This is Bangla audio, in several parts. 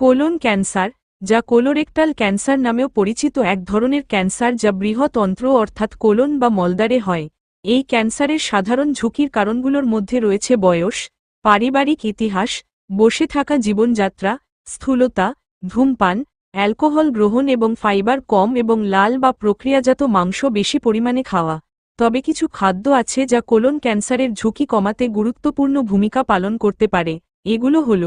কোলন ক্যান্সার, যা কোলোরেক্টাল ক্যান্সার নামেও পরিচিত এক ধরনের ক্যান্সার যা বৃহৎ অন্ত্র অর্থাৎ কোলন বা মলদারে হয়। এই ক্যান্সারের সাধারণ ঝুঁকির কারণগুলোর মধ্যে রয়েছে বয়স, পারিবারিক ইতিহাস, বসে থাকা জীবনযাত্রা, স্থূলতা, ধূমপান, অ্যালকোহল গ্রহণ এবং ফাইবার কম এবং লাল বা প্রক্রিয়াজাত মাংস বেশি পরিমাণে খাওয়া। তবে কিছু খাদ্য আছে যা কোলন ক্যান্সারের ঝুঁকি কমাতে গুরুত্বপূর্ণ ভূমিকা পালন করতে পারে। এগুলো হল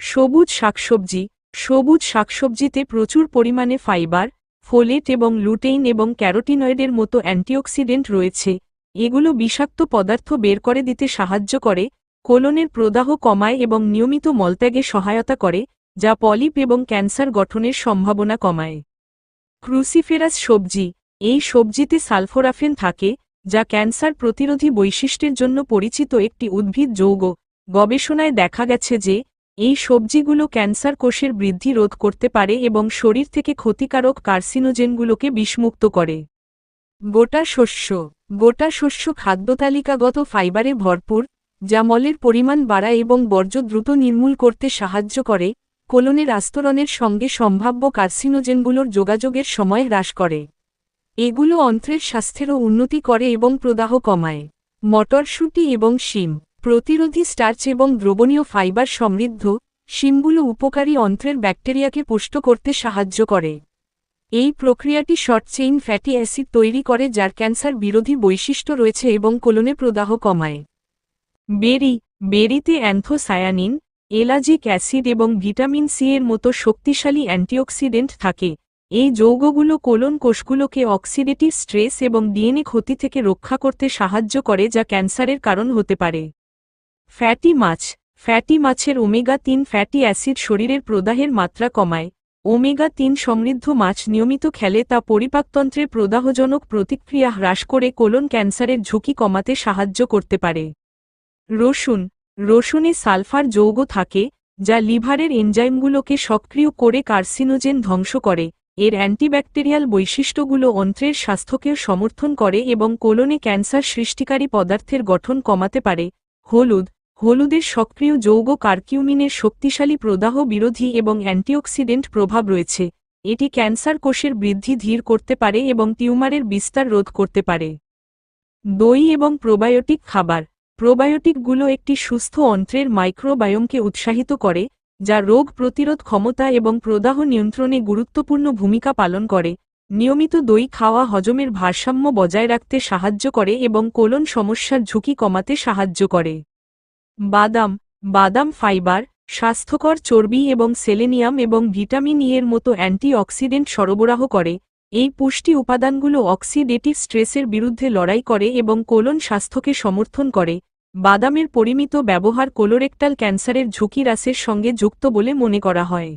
সবুজ শাকসবজি, সবুজ শাকসবজিতে প্রচুর পরিমাণে ফাইবার, ফোলেট এবং লুটেইন এবং ক্যারোটিনয়েডের মতো অ্যান্টিঅক্সিডেন্ট রয়েছে। এগুলো বিষাক্ত পদার্থ বের করে দিতে সাহায্য করে, কোলনের প্রদাহ কমায় এবং নিয়মিত মলত্যাগে সহায়তা করে, যা পলিপ এবং ক্যান্সার গঠনের সম্ভাবনা কমায়। ক্রুসিফেরাস সবজি, এই সবজিতে সালফোরাফেন থাকে, যা ক্যান্সার প্রতিরোধী বৈশিষ্ট্যের জন্য পরিচিত একটি উদ্ভিদ যৌগ। গবেষণায় দেখা গেছে যে এই সবজিগুলো ক্যান্সার কোষের বৃদ্ধি রোধ করতে পারে এবং শরীর থেকে ক্ষতিকারক কার্সিনোজেনগুলোকে বিষমুক্ত করে। গোটা শস্য। গোটা শস্য খাদ্যতালিকাগত ফাইবারে ভরপুর, যা মলের পরিমাণ বাড়ায় এবং বর্জ্য দ্রুত নির্মূল করতে সাহায্য করে, কোলনের আস্তরণের সঙ্গে সম্ভাব্য কার্সিনোজেনগুলোর যোগাযোগের সময় হ্রাস করে। এগুলো অন্ত্রের স্বাস্থ্যেরও উন্নতি করে এবং প্রদাহ কমায়। মটরশুঁটি এবং শিম। প্রতিরোধী স্টার্চ এবং দ্রবণীয় ফাইবার সমৃদ্ধ, শিমগুলো উপকারী অন্ত্রের ব্যাকটেরিয়াকে পুষ্ট করতে সাহায্য করে। এই প্রক্রিয়াটি শর্ট চেইন ফ্যাটি অ্যাসিড তৈরি করে যার ক্যান্সার বিরোধী বৈশিষ্ট্য রয়েছে এবং কোলনে প্রদাহ কমায়। বেরি, বেরিতে অ্যান্থোসায়ানিন, এলাজিক অ্যাসিড এবং ভিটামিন সি এর মতো শক্তিশালী অ্যান্টিঅক্সিডেন্ট থাকে। এই যৌগগুলো কোলন কোষগুলোকে অক্সিডেটিভ স্ট্রেস এবং ডিএনএ ক্ষতি থেকে রক্ষা করতে সাহায্য করে যা ক্যান্সারের কারণ হতে পারে। ফ্যাটি মাছ। ফ্যাটি মাছের ওমেগা তিন ফ্যাটি অ্যাসিড শরীরের প্রদাহের মাত্রা কমায়। ওমেগা তিন সমৃদ্ধ মাছ নিয়মিত খেলে তা পরিপাকতন্ত্রের প্রদাহজনক প্রতিক্রিয়া হ্রাস করে কোলন ক্যান্সারের ঝুঁকি কমাতে সাহায্য করতে পারে। রসুন। রসুনে সালফার যৌগ থাকে, যা লিভারের এনজাইমগুলোকে সক্রিয় করে কার্সিনোজেন ধ্বংস করে। এর অ্যান্টিব্যাকটেরিয়াল বৈশিষ্ট্যগুলো অন্ত্রের স্বাস্থ্যকেও সমর্থন করে এবং কোলনে ক্যান্সার সৃষ্টিকারী পদার্থের গঠন কমাতে পারে। হলুদ। হলুদের সক্রিয় যৌগ কার্কিউমিনের শক্তিশালী প্রদাহ বিরোধী এবং অ্যান্টিঅক্সিডেন্ট প্রভাব রয়েছে। এটি ক্যান্সার কোষের বৃদ্ধি ধীর করতে পারে এবং টিউমারের বিস্তার রোধ করতে পারে। দই এবং প্রোবায়োটিক খাবার। প্রোবায়োটিকগুলো একটি সুস্থ অন্ত্রের মাইক্রোবায়োমকে উৎসাহিত করে, যা রোগ প্রতিরোধ ক্ষমতা এবং প্রদাহ নিয়ন্ত্রণে গুরুত্বপূর্ণ ভূমিকা পালন করে। নিয়মিত দই খাওয়া হজমের ভারসাম্য বজায় রাখতে সাহায্য করে এবং কোলন সমস্যার ঝুঁকি কমাতে সাহায্য করে। বাদাম বাদাম ফাইবার, স্বাস্থ্যকর চর্বি এবং সেলেনিয়াম এবং ভিটামিন ই এর মতো অ্যান্টিঅক্সিডেন্ট সরবরাহ করে। এই পুষ্টি উপাদানগুলো অক্সিডেটিভ স্ট্রেসের বিরুদ্ধে লড়াই করে এবং কোলন স্বাস্থ্যকে সমর্থন করে। বাদামের পরিমিত ব্যবহার কোলোরেক্টাল ক্যান্সারের ঝুঁকি হ্রাসের সঙ্গে যুক্ত বলে মনে করা হয়।